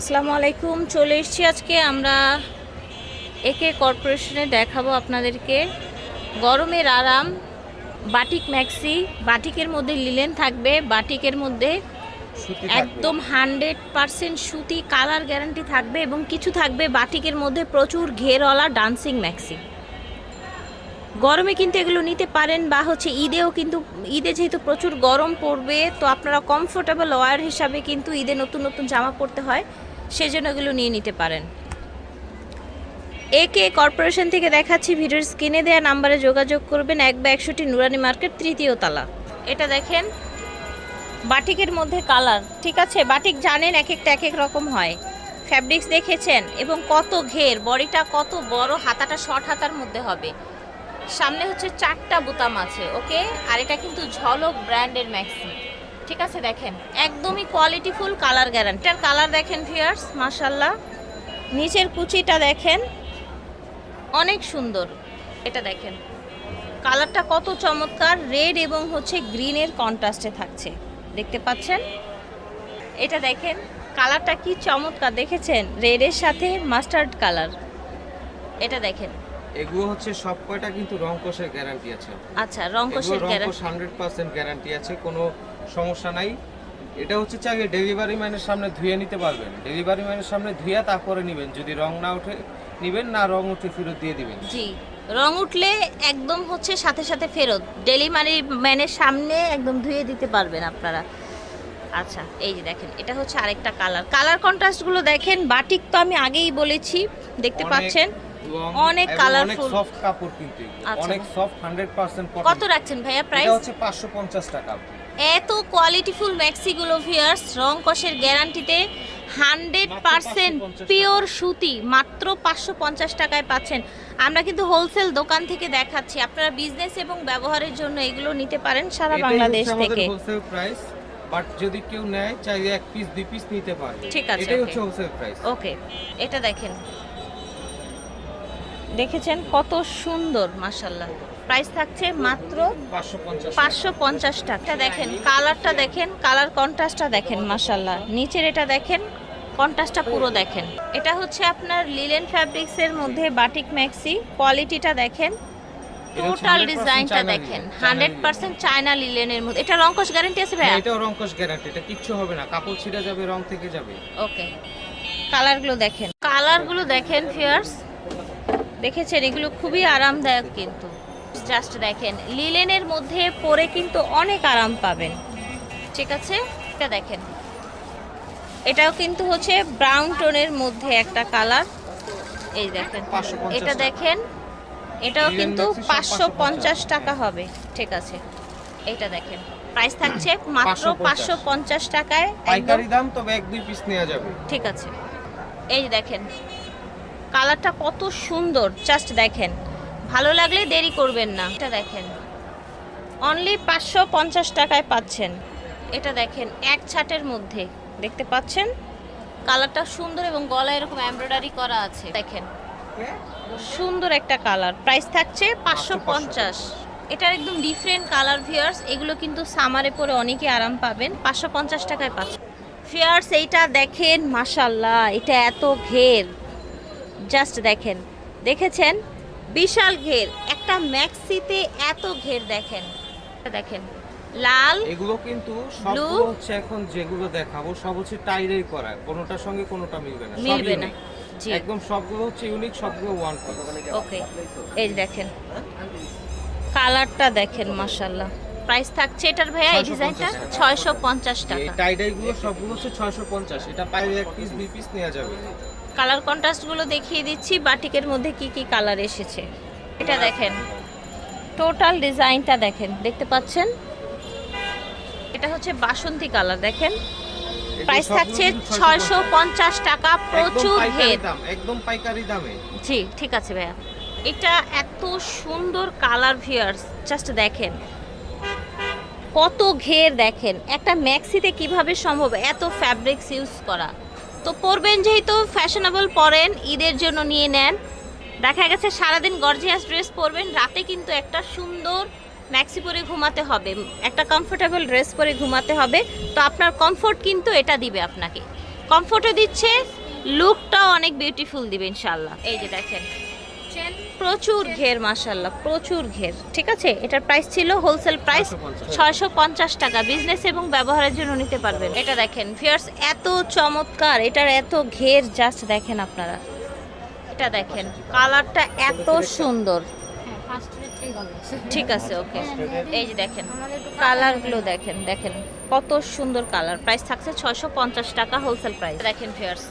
আসসালামু আলাইকুম চলে এসেছি আজকে। আমরা একে কর্পোরেশনে দেখাবো আপনাদেরকে। গরমের আরাম বাটিক ম্যাক্সি বাটিকের মধ্যে লিলেন থাকবে বাটিকের মধ্যে একদম হান্ড্রেড পারসেন্ট সুতি কালার গ্যারান্টি থাকবে এবং কিছু থাকবে বাটিকের মধ্যে প্রচুর ঘেরওয়ালা ডান্সিং ম্যাক্সি। গরমে কিন্তু এগুলো নিতে পারেন বা হচ্ছে ঈদেও কিন্তু ঈদে যেহেতু প্রচুর গরম পড়বে তো আপনারা কমফোর্টেবল ওয়ার হিসাবে কিন্তু ঈদে নতুন নতুন জামা পরতে হয়। সেজন্য এগুলো নিয়ে নিতে পারেন। একে কর্পোরেশন থেকে দেখাচ্ছি ভিডিওর স্ক্রিনে দেওয়া নাম্বারে যোগাযোগ করবেন এক বা একশোটি নুরানি মার্কেট তৃতীয় তালা। এটা দেখেন, বাটিকের মধ্যে কালার, ঠিক আছে? বাটিক জানেন এক একটা এক এক রকম হয়। ফ্যাব্রিক্স দেখেছেন? এবং কত ঘের, বডিটা কত বড়, হাতাটা শর্ট হাতার মধ্যে হবে। সামনে হচ্ছে চারটা বোতাম আছে, ওকে? আর এটা কিন্তু ঝলক ব্র্যান্ডের ম্যাক্সি। ঠিক আছে দেখেন। একদমই কোয়ালিটিফুল কালার গ্যারান্টার কালার দেখেন ভিয়ার্স মাশাল্লাহ নিচের কুচিটা দেখেন অনেক সুন্দর। এটা দেখেন কালারটা কত চমৎকার রেড এবং হচ্ছে গ্রিনের কন্ট্রাস্টে থাকছে। দেখতে পাচ্ছেন? এটা দেখেন কালারটা কি চমৎকার দেখেছেন? রেডের সাথে মাস্টার্ড কালার এটা দেখেন। এগুলো হচ্ছে সব কয়টা কিন্তু রং কোষের গ্যারান্টি আছে। আচ্ছা রং এগুলো কোষের রং গ্যারান্টি কোষ হান্ড্রেড পার্সেন্ট গ্যারান্টি আছে। কোনো সমস্যা নাই। এটা হচ্ছে চাইলে ডেলিভারি ম্যানের সামনে ধুয়ে নিতে পারবেন। ডেলিভারি ম্যানের সামনে ধুয়ে তারপরে নেবেন। যদি রং না উঠে নেবেন না রং উঠে ফেরত দিয়ে দিবেন। জি। রং উঠলে একদম হচ্ছে সাথে সাথে ফেরত। ডেলিভারি ম্যানের সামনে একদম ধুয়ে দিতে পারবেন আপনারা। আচ্ছা এই যে দেখেন এটা হচ্ছে আরেকটা কালার কালার কন্ট্রাস্টগুলো দেখেন বাটিক তো আমি আগেই বলেছি। দেখতে পাচ্ছেন? অনেক কালারফুল অনেক সফট কাপড় কিন্তু আচ্ছা। অনেক সফট হান্ড্রেড পার্সেন্ট কত রাখছেন ভাইয়া প্রাইস এটা হচ্ছে পাঁচশো পঞ্চাশ টাকা। এত কোয়ালিটিফুল ম্যাক্সিগুলো ভিয়ার্স রং কষের গ্যারান্টিতে হান্ড্রেড পার্সেন্ট পিওর সুতি মাত্র পাঁচশো পঞ্চাশ টাকায় পাচ্ছেন। আমরা কিন্তু হোলসেল দোকান থেকে দেখাচ্ছি। আপনারা বিজনেস এবং ব্যবহারের জন্য এগুলো নিতে পারেন সারা বাংলাদেশ থেকে। হোলসেল প্রাইস বাট যদি কেউ নেয় চাইলে এক পিস দুই পিস নিতে পারে। ঠিক আছে, এটাই হচ্ছে হোলসেল প্রাইস ওকে এটা দেখেন। দেখেছেন কত সুন্দর মাসাল্লাহ প্রাইস থাকছে মাত্র পাঁচশো পঞ্চাশ টাকা। দেখেন কালারটা দেখেন কালার কন্ট্রাস্টটা দেখেন মাসাল্লাহ নিচের এটা দেখেন কন্ট্রাস্টটা পুরো দেখেন। এটা হচ্ছে আপনার লিলেন ফ্যাব্রিক্সের মধ্যে বাটিক ম্যাক্সি কোয়ালিটিটা দেখেন টোটাল ডিজাইনটা দেখেন। Linen, hundred China percent China লিলেনের মধ্যে। এটা রংকশ গ্যারান্টি আছে ভাইয়া? এটাও রংকশ গ্যারান্টি এটা কিচ্ছু হবে না। কাপড় ছিঁড়ে যাবে রং থেকে যাবে। ওকে। কালারগুলো দেখেন। কালারগুলো দেখেন ফিয়ার্স দেখেছেন এগুলো খুবই আরামদায়ক কিন্তু। জাস্ট দেখেন লিলেনের মধ্যে পরে কিন্তু অনেক আরাম পাবেন। ঠিক আছে? এটা দেখেন। এটাও কিন্তু হচ্ছে ব্রাউন টোনের মধ্যে একটা কালার এই দেখেন এটা দেখেন এটাও কিন্তু পাঁচশো পঞ্চাশ টাকা হবে। ঠিক আছে। এটা দেখেন প্রাইস থাকছে মাত্র পাঁচশো পঞ্চাশ টাকায় একদম। পাইকারি দাম তবে এক দুই পিস নেওয়া যাবে। ঠিক আছে। এই দেখেন কালারটা কত সুন্দর। জাস্ট দেখেন ভালো লাগলে দেরি করবেন না। এটা দেখেন। অনলি পাঁচশো পঞ্চাশ টাকায় পাচ্ছেন। এটা দেখেন, এক ছাটের মধ্যে। দেখতে পাচ্ছেন? কালারটা সুন্দর এবং গলায় এরকম এমব্রয়ডারি করা আছে। দেখেন। সুন্দর একটা কালার। প্রাইস থাকছে পাঁচশো পঞ্চাশ। এটার একদম ডিফারেন্ট কালার ভিয়ার্স এগুলো কিন্তু সামারে পরে অনেকে আরাম পাবেন। পাঁচশো পঞ্চাশ টাকায় পাচ্ছেন। ফিয়ার্স এইটা দেখেন মাশাল্লাহ এটা এত ঘের। জাস্ট দেখেন। দেখেছেন? বিশাল ঘের। একটা ম্যাক্সিতে এত ঘের দেখেন। দেখেন লাল এগুলো কিন্তু সবগুলো হচ্ছে এখন যেগুলো দেখাবো সব হচ্ছে টাইরেই করা। কোনোটার সঙ্গে কোনোটা মিলবে না মিলবে না। একদম সবগুলো হচ্ছে ইউনিক সবগুলো ওয়ান ওকে এই দেখেন। কালারটা দেখেন মাশাল্লাহ প্রাইস থাকছে এটার ভাইয়া এই ডিজাইনটা 650 ডিজাইনটা টাকা। এই টাকা। টাইডাই গুলো সবগুলো হচ্ছে ছয়শো পঞ্চাশ। এটা পাইলে এক পিস দুই পিস নেওয়া যাবে। কালার কন্ট্রাস্টগুলো দেখিয়ে দিচ্ছি বাটিকের মধ্যে কি কি কালার এসেছে। এটা দেখেন। টোটাল ডিজাইনটা দেখেন দেখতে পাচ্ছেন? এটা হচ্ছে বাসন্তী কালার দেখেন? প্রাইস থাকছে ছয়শো 650 পঞ্চাশ টাকা প্রচুর ঘের একদম পাইকারি দামে। জি ঠিক আছে ভাইয়া। এটা এত সুন্দর কালার ভিয়ার্স জাস্ট দেখেন। কত ঘের দেখেন। একটা ম্যাক্সিতে কীভাবে সম্ভব? এত ফ্যাব্রিক্স ইউজ করা। তো পরবেন যেহেতু ফ্যাশনেবল পরেন, ঈদের জন্য নিয়ে নেন। দেখা গেছে সারাদিন গর্জিয়াস ড্রেস পরবেন, রাতে কিন্তু একটা সুন্দর ম্যাক্সি পরে ঘুমাতে হবে, একটা কমফোর্টেবল ড্রেস পরে ঘুমাতে হবে। তো আপনার কমফোর্ট কিন্তু এটা দিবে আপনাকে। কমফোর্টও দিচ্ছে লুকটাও অনেক বিউটিফুল দিবে ইনশাল্লাহ এই যে দেখেন। প্রচুর ঘের মাশাল্লাহ প্রচুর ঘের। ঠিক আছে? এটার প্রাইস ছিল হোলসেল প্রাইস 650 ছয়শো পঞ্চাশ টাকা। বিজনেস এবং ব্যবহারের জন্য নিতে পারবেন। এটা দেখেন ফিয়ার্স এত চমৎকার। এটার এত ঘের জাস্ট দেখেন আপনারা। এটা দেখেন কালারটা এত সুন্দর। ঠিক আছে ওকে এই যে দেখেন কালারগুলো দেখেন দেখেন কত সুন্দর কালার প্রাইস থাকছে ছয়শো পঞ্চাশ টাকা হোলসেল প্রাইস দেখেন ফিয়ার্স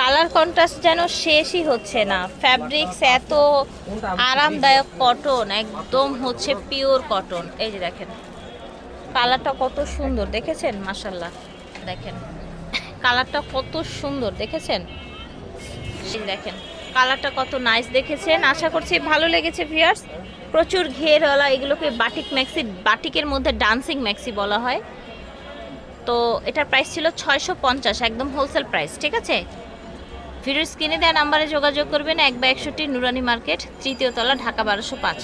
কালার কন্ট্রাস্ট যেন শেষই হচ্ছে না। ফ্যাব্রিক্স এত আরামদায়ক কটন একদম হচ্ছে পিওর কটন এই যে দেখেন, কালারটা কত সুন্দর, দেখেছেন? মাসাল্লাহ দেখেন, কালারটা কত সুন্দর, দেখেছেন? দেখেন, কালারটা কত নাইস দেখেছেন। আশা করছি ভালো লেগেছে ভিয়ার্স প্রচুর ঘেরওয়ালা, এগুলোকে বাটিক ম্যাক্সি বাটিকের মধ্যে ডান্সিং ম্যাক্সি বলা হয়। তো এটার প্রাইস ছিল ছয়শো পঞ্চাশ, একদম হোলসেল প্রাইস ঠিক আছে? ভিডিওর স্ক্রিনে দেওয়া নাম্বারে যোগাযোগ করবেন এক বা একষট্টি নুরানি মার্কেট, তৃতীয় তলা, ঢাকা বারোশো পাঁচ।